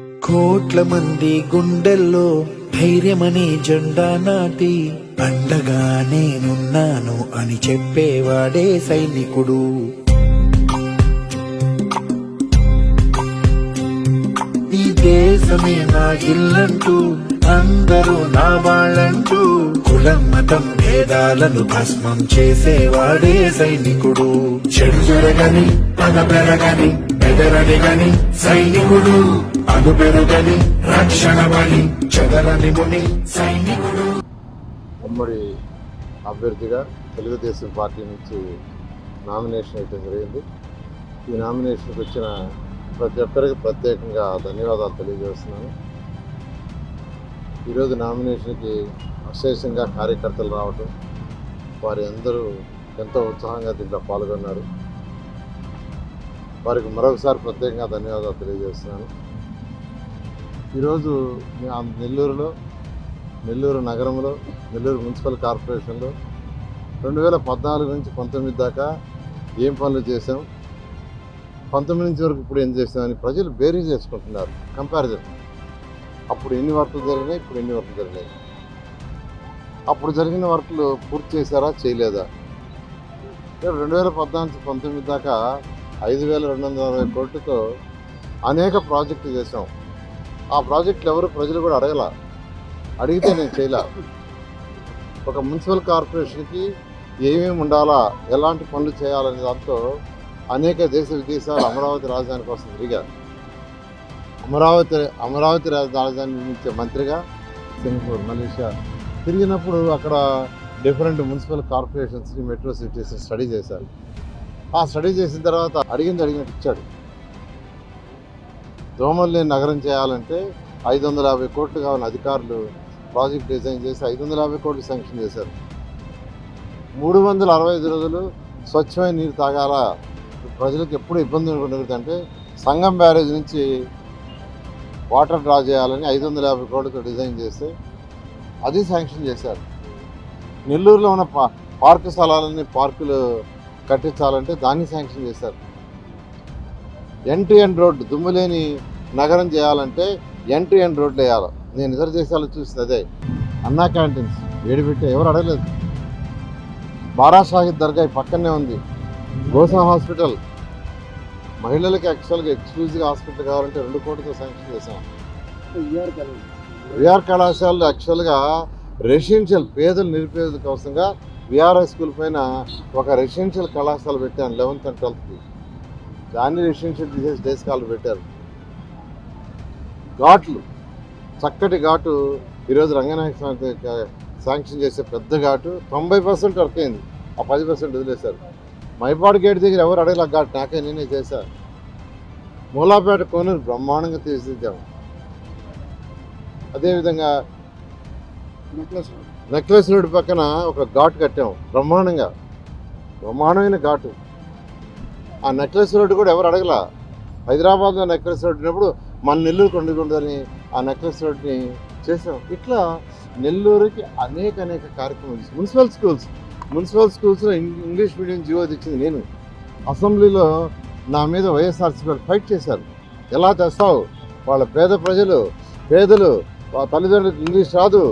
కోట్ల మంది గుండెల్లో ధైర్యమనే జెండా నాటి పండగా నేనున్నాను అని చెప్పేవాడే సైనికుడు. ఈ దేశమే నా ఇల్లంటూ అందరూ నా వాళ్ళంటూ కులం మతం భేదాలను భస్మం చేసేవాడే సైనికుడు. చెడు జరగని పగ పెరగని చెదరని గని సైనికుడు అను పెరుగని రక్షణ బలి చెదరని ముని సైనికుడు. ఉమ్మడి అభ్యర్థిగా తెలుగుదేశం పార్టీ నుంచి నామినేషన్ అయితే జరిగింది. ఈ నామినేషన్కి వచ్చిన ప్రతి ఒక్కరికి ప్రత్యేకంగా ధన్యవాదాలు తెలియజేస్తున్నాను. ఈరోజు నామినేషన్కి అశేషంగా కార్యకర్తలు రావటం వారి అందరూ ఎంతో ఉత్సాహంగా దీంట్లో పాల్గొన్నారు. వారికి మరొకసారి ప్రత్యేకంగా ధన్యవాదాలు తెలియజేస్తున్నాను. ఈరోజు నెల్లూరులో నెల్లూరు నగరంలో నెల్లూరు మున్సిపల్ కార్పొరేషన్లో రెండు వేల పద్నాలుగు నుంచి పంతొమ్మిది దాకా ఏం పనులు చేసాం పంతొమ్మిది నుంచి వరకు ఇప్పుడు ఏం చేసామని ప్రజలు బేరీ చేసుకుంటున్నారు కంపారిజన్ అప్పుడు ఎన్ని వర్కులు జరిగినాయి ఇప్పుడు ఎన్ని వర్కులు జరిగినాయి? అప్పుడు జరిగిన వర్కులు పూర్తి చేశారా చేయలేదా? రెండు వేల పద్నాలుగు నుంచి పంతొమ్మిది దాకా ఐదు వేల రెండు వందల అరవై కోట్లతో అనేక ప్రాజెక్టులు చేసాం ఆ ప్రాజెక్టులు ఎవరు ప్రజలు కూడా అడగల. అడిగితే నేను చేయలే. ఒక మున్సిపల్ కార్పొరేషన్కి ఏమేమి ఉండాలా ఎలాంటి పనులు చేయాలనే దాంతో అనేక దేశ విదేశాలు అమరావతి రాజధాని కోసం తిరిగా. అమరావతి అమరావతి రాజ- రాజధాని నిర్మించే మంత్రిగా సింగపూర్ మలేషియా తిరిగినప్పుడు అక్కడ డిఫరెంట్ మున్సిపల్ కార్పొరేషన్స్ని మెట్రో సిటీస్ స్టడీ చేశారు. ఆ స్టడీ చేసిన తర్వాత అడిగింది అడిగినట్టు ఇచ్చాడు. దోమల్ని నగరం చేయాలంటే ఐదు వందల యాభై కోట్లు కావాలని అధికారులు. ప్రాజెక్ట్ డిజైన్ చేసి ఐదు వందల యాభై కోట్లు శాంక్షన్ చేశారు. మూడు వందల అరవై ఐదు రోజులు స్వచ్ఛమైన నీరు తాగాల? ప్రజలకు ఎప్పుడు ఇబ్బంది ఉండకూడదంటే సంగం బ్యారేజ్ నుంచి వాటర్ డ్రా చేయాలని ఐదు వందల యాభై కోట్లతో డిజైన్ చేస్తే అది శాంక్షన్ చేశారు. నెల్లూరులో ఉన్న పా పార్కు స్థలాలన్నీ పార్కులు కట్టించాలంటే దాన్ని శాంక్షన్ చేశారు. ఎంట్రీ అండ్ రోడ్ దుమ్ములేని నగరం చేయాలంటే ఎంట్రీ అండ్ రోడ్లు వేయాలి. నేను ఇతర దేశాలు చూసింది అదే. అన్నా క్యాంటీన్స్ వేడిపెట్టే ఎవరు అడగలేదు. బారా షాహిద్ దర్గా పక్కనే ఉంది. గోసా హాస్పిటల్. మహిళలకు యాక్చువల్గా ఎక్స్క్లూజివ్ హాస్పిటల్ కావాలంటే రెండు కోట్లతో శాంక్షన్ చేశాం. విఆర్ కళాశాలలో. యాక్చువల్గా రెసిడెన్షియల్ పేదలు నిరుపేదల కోసంగా విఆర్ఐ స్కూల్ పైన ఒక రెసిడెన్షియల్ కళాశాల పెట్టాను లెవెన్త్ అండ్ ట్వెల్త్కి దాన్ని రెసిడెన్షియల్ తీసేసి డే స్కాలర్ పెట్టారు. ఘాట్లు చక్కటి ఘాటు. ఈరోజు రంగనాయక స్వామి శాంక్షన్ చేసే పెద్ద ఘాటు. తొంభై పర్సెంట్ వర్క్ అయింది. ఆ పది పర్సెంట్ వదిలేశారు. మైపాడు గేట్ దగ్గర ఎవరు అడగల ఘాట్? నాకే నేనే చేశాను మూలాపేట కోనూరు బ్రహ్మాండంగా తీర్చిదిద్దాము అదేవిధంగా నెక్లెస్ రోడ్. పక్కన ఒక ఘాట్ కట్టాము బ్రహ్మాండంగా. బ్రహ్మాండమైన ఘాటు. ఆ నెక్లెస్ రోడ్డు కూడా ఎవరు అడగల? హైదరాబాద్లో నెక్లెస్ రోడ్ ఉన్నప్పుడు మన నెల్లూరు కొండకుందని ఆ నెక్లెస్ రోడ్ని చేసాం ఇట్లా నెల్లూరుకి అనేక అనేక కార్యక్రమాలు మున్సిపల్ స్కూల్స్. మున్సిపల్ స్కూల్స్లో ఇంగ్లీష్ మీడియం జీవో తెచ్చింది నేను. అసెంబ్లీలో నా మీద వైఎస్ఆర్సీపీ వాళ్ళు ఫైట్ చేశారు. ఎలా తెస్తావు వాళ్ళ పేద ప్రజలు పేదలు వాళ్ళ తల్లిదండ్రులకు ఇంగ్లీష్ రాదు.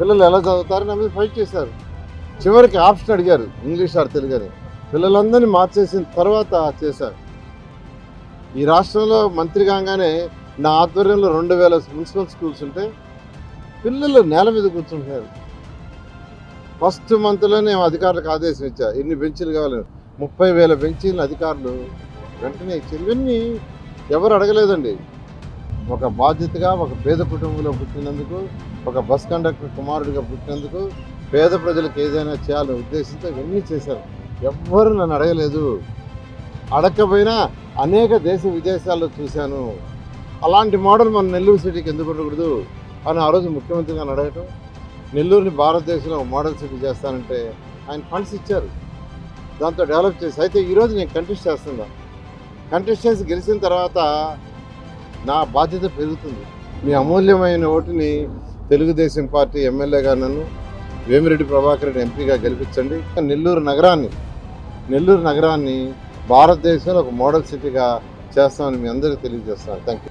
పిల్లలు ఎలా చదువుతారు నా మీద ఫైట్ చేశారు. చివరికి ఆప్షన్ అడిగారు ఇంగ్లీష్ ఆర్ తెలుగు అని. పిల్లలందరినీ మార్చేసిన తర్వాత చేశారు. ఈ రాష్ట్రంలో మంత్రి కాగానే నా ఆధ్వర్యంలో రెండు వేల మున్సిపల్ స్కూల్స్ ఉంటే పిల్లలు నేల మీద కూర్చుంటున్నారు. ఫస్ట్ మంత్లోనే అధికారులకు ఆదేశం ఇచ్చా ఎన్ని బెంచీలు కావాలి? ముప్పై వేల బెంచీలు అధికారులు వెంటనే ఇచ్చారు. ఇవన్నీ ఎవరు అడగలేదండి. ఒక బాధ్యతగా ఒక పేద కుటుంబంలో పుట్టినందుకు ఒక బస్ కండక్టర్ కుమారుడిగా పుట్టినందుకు పేద ప్రజలకు ఏదైనా చేయాలనే ఉద్దేశంతో ఇవన్నీ చేశారు. ఎవ్వరు నన్ను అడగలేదు. అడగకపోయినా అనేక దేశ విదేశాల్లో చూశాను. అలాంటి మోడల్ మన నెల్లూరు సిటీకి ఎందుకు ఉండకూడదు అని ఆ రోజు ముఖ్యమంత్రి గారిని అడగటం నెల్లూరుని భారతదేశంలో మోడల్ సిటీ చేస్తానంటే ఆయన ఫండ్స్ ఇచ్చారు. దాంతో డెవలప్ చేసి అయితే ఈరోజు నేను కంటెస్ట్ చేస్తున్నా. కంటెస్ట్ చేసి గెలిచిన తర్వాత నా బాధ్యత పెరుగుతుంది. మీ అమూల్యమైన ఓటుని తెలుగుదేశం పార్టీ ఎమ్మెల్యేగా నన్ను వేమిరెడ్డి ప్రభాకర్ రెడ్డి ఎంపీగా గెలిపించండి. నెల్లూరు నగరాన్ని నెల్లూరు నగరాన్ని భారతదేశంలో ఒక మోడల్ సిటీగా చేస్తామని మీ అందరికీ తెలియజేస్తాను థ్యాంక్ యూ